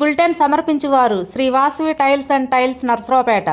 Bulletin సమర్పించువారు Shri Vasavi tiles and tiles Narasaraopet.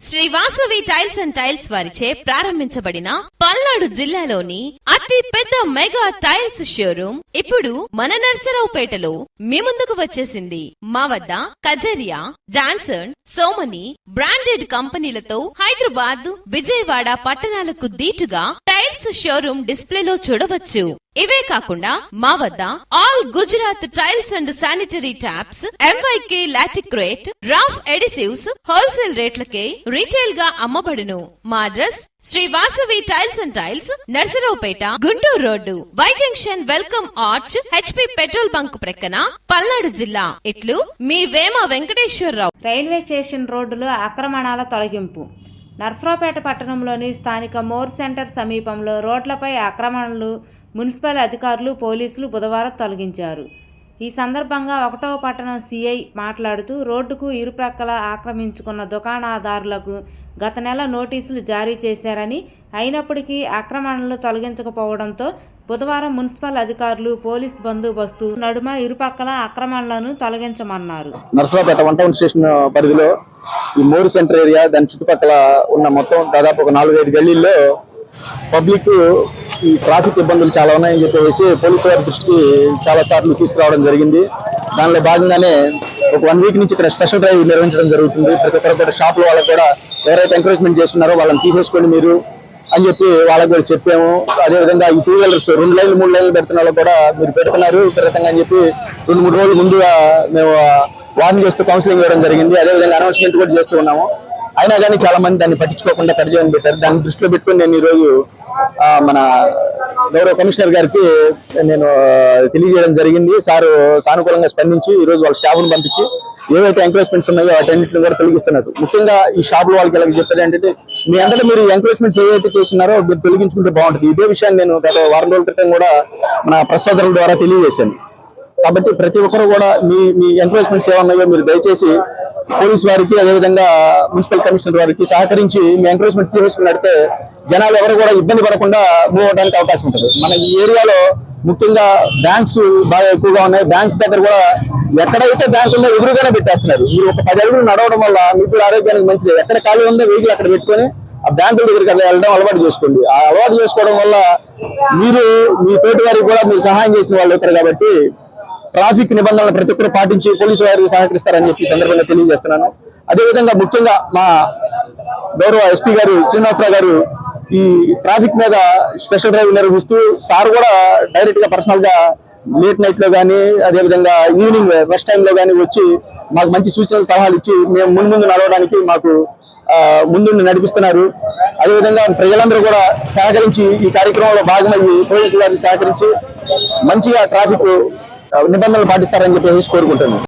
Shri Vasavi tiles and tiles వారిచే ప్రారంభించబడిన పల్నాడు జిల్లాలోని అతి పెద్ద మెగా టైల్స్ షోరూమ్ ఇప్పుడు మన నర్సరావుపేటలో మీ ముందుకు వచ్చేసింది. మా వద్ద కజరియా జాన్సన్ సోమని బ్రాండెడ్ కంపెనీలతో హైదరాబాద్ విజయవాడ పట్టణాలకు దీటుగా టైల్స్ షోరూమ్ డిస్ప్లేలో చూడవచ్చు. ఇవే కాకుండా మా వద్ద all Gujarat tiles and sanitary taps MYK Laticrete Roff adhesives wholesale రేట్లకే రీటైల్గా అమ్మబడును. మా address Shri Vasavi tiles and tiles Narasaraopet Guntur road. Y junction welcome arch HP petrol bunk ప్రక్కన పల్నాడు జిల్లా. ఇట్లు మీ వేమ వెంకటేశ్వరరావు. రైల్వే స్టేషన్ రోడ్డులో ఆక్రమణాల తొలగింపు. నర్సరావుపేట పట్టణంలోని స్థానిక మోర్ సెంటర్ సమీపంలో రోడ్లపై ఆక్రమణలు మున్సిపల్ అధికారులు పోలీసులు బుధవారం తొలగించారు. ఈ సందర్భంగా ఒకటవ పట్టణం సిఐ మాట్లాడుతూ రోడ్డుకు ఇరుప్రక్కల ఆక్రమించుకున్న దుకాణదారులకు గత నెల నోటీసులు జారీ చేశారని అయినప్పటికీ ఆక్రమణలు తొలగించకపోవడంతో బుధవారం మున్సిపల్ అధికారులు పోలీస్ బందోబస్తు నడుమ ఇరుపక్కల అక్రమాలను తొలగించమన్నారు. నర్సరావుపేట వన్ టౌన్ స్టేషన్ పరిధిలో ఈ మోరు సెంటర్ ఏరియా దాని చుట్టుపక్కల ఉన్న మొత్తం దాదాపు ఒక నాలుగైదు గల్లీల్లో పబ్లిక్ ఈ ట్రాఫిక్ ఇబ్బందులు చాలా ఉన్నాయని చెప్పేసి పోలీసు వారి దృష్టికి చాలా సార్లు తీసుకురావడం జరిగింది. దానిలో భాగంగానే ఒక వన్ వీక్ నుంచి ఇక్కడ స్పెషల్ డ్రైవ్ నిర్వహించడం జరుగుతుంది. ప్రతి ఒక్కరు కూడా షాపుల వాళ్ళకు కూడా ఎవరైతే ఎంకరేజ్మెంట్ చేస్తున్నారో వాళ్ళని తీసేసుకొని మీరు అని చెప్పి వాళ్ళకి కూడా చెప్పాము. అదేవిధంగా ఈ టూ వీలర్స్ రెండు లైన్లు మూడు లైన్లు పెడుతున్న వాళ్ళు కూడా మీరు పెడుతున్నారు విపరీతంగా అని చెప్పి రెండు మూడు రోజులు ముందుగా మేము వార్న్ చేస్తూ కౌన్సిలింగ్ ఇవ్వడం జరిగింది. అదేవిధంగా అనౌన్స్మెంట్ కూడా చేస్తూ ఉన్నాము. అయినా కానీ చాలా మంది దాన్ని పట్టించుకోకుండా పరిచయం పెట్టారు. దాన్ని దృష్టిలో పెట్టుకుని నేను ఈరోజు మన గౌరవ కమిషనర్ గారికి నేను తెలియజేయడం జరిగింది. సారు సానుకూలంగా స్పందించి ఈ రోజు వాళ్ళ స్టాఫ్ను పంపించి ఏవైతే ఎంకరేజ్మెంట్స్ ఉన్నాయో వాటన్నింటిని కూడా తొలగిస్తున్నారు. ముఖ్యంగా ఈ షాపుల వాళ్ళకి ఎలా చెప్పారు ఏంటంటే మీ అందరూ మీరు ఎంకరేజ్మెంట్స్ ఏవైతే చేస్తున్నారో మీరు తొలగించుకుంటే బాగుంటుంది. ఇదే విషయాన్ని నేను గత వారం రోజుల క్రితం కూడా మన ప్రసాదరుల ద్వారా తెలియజేశాను. కాబట్టి ప్రతి ఒక్కరు కూడా మీ మీ ఎంకరేజ్మెంట్స్ ఏమన్నాయో మీరు దయచేసి పోలీస్ వారికి అదేవిధంగా మున్సిపల్ కమిషనర్ వారికి సహకరించి మీ ఎంకరేజ్మెంట్ తీసుకున్నట్టే జనాలు ఎవరు కూడా ఇబ్బంది పడకుండా మూవ్ అవడానికి అవకాశం ఉంటుంది. మన ఈ ఏరియాలో ముఖ్యంగా బ్యాంక్స్ బాగా ఎక్కువగా ఉన్నాయి. బ్యాంక్స్ దగ్గర కూడా ఎక్కడైతే బ్యాంకుల్లో ఉందో ఎదురుగానే పెట్టేస్తున్నారు. మీరు ఒక పది అడుగులు నడవడం వల్ల మీకు కూడా ఆరోగ్యానికి మంచిది. ఎక్కడ ఖాళీ ఉందో వెహికల్ అక్కడ పెట్టుకొని ఆ బ్యాంకుల దగ్గరికి వెళ్ళడం అలవాటు చేసుకోండి. ఆ అలవాటు చేసుకోవడం వల్ల మీరు మీ తోటి వారికి కూడా మీరు సహాయం చేసిన వాళ్ళు అవుతారు కాబట్టి ట్రాఫిక్ నిబంధనలు ప్రతి ఒక్కరు పాటించి పోలీసు వారికి సహకరిస్తారని చెప్పి సందర్భంగా తెలియజేస్తున్నాను. అదేవిధంగా ముఖ్యంగా మా గౌరవ ఎస్పీ గారు శ్రీనివాసరావు గారు ఈ ట్రాఫిక్ మీద స్పెషల్ డ్రైవ్ నిర్వహిస్తూ సార్ కూడా డైరెక్ట్గా పర్సనల్గా లేట్ నైట్లో కానీ అదేవిధంగా ఈవినింగ్ రెస్ట్ టైంలో కానీ వచ్చి మాకు మంచి సూచనలు సలహాలు ఇచ్చి మేము ముందు ముందు నడవడానికి మాకు ముందుండి నడిపిస్తున్నారు. అదేవిధంగా ప్రజలందరూ కూడా సహకరించి ఈ కార్యక్రమంలో భాగమయ్యి పోలీసు గారిని సహకరించి మంచిగా ట్రాఫిక్ నిబంధనలు పాటిస్తారని చెప్పేసి కోరుకుంటున్నాను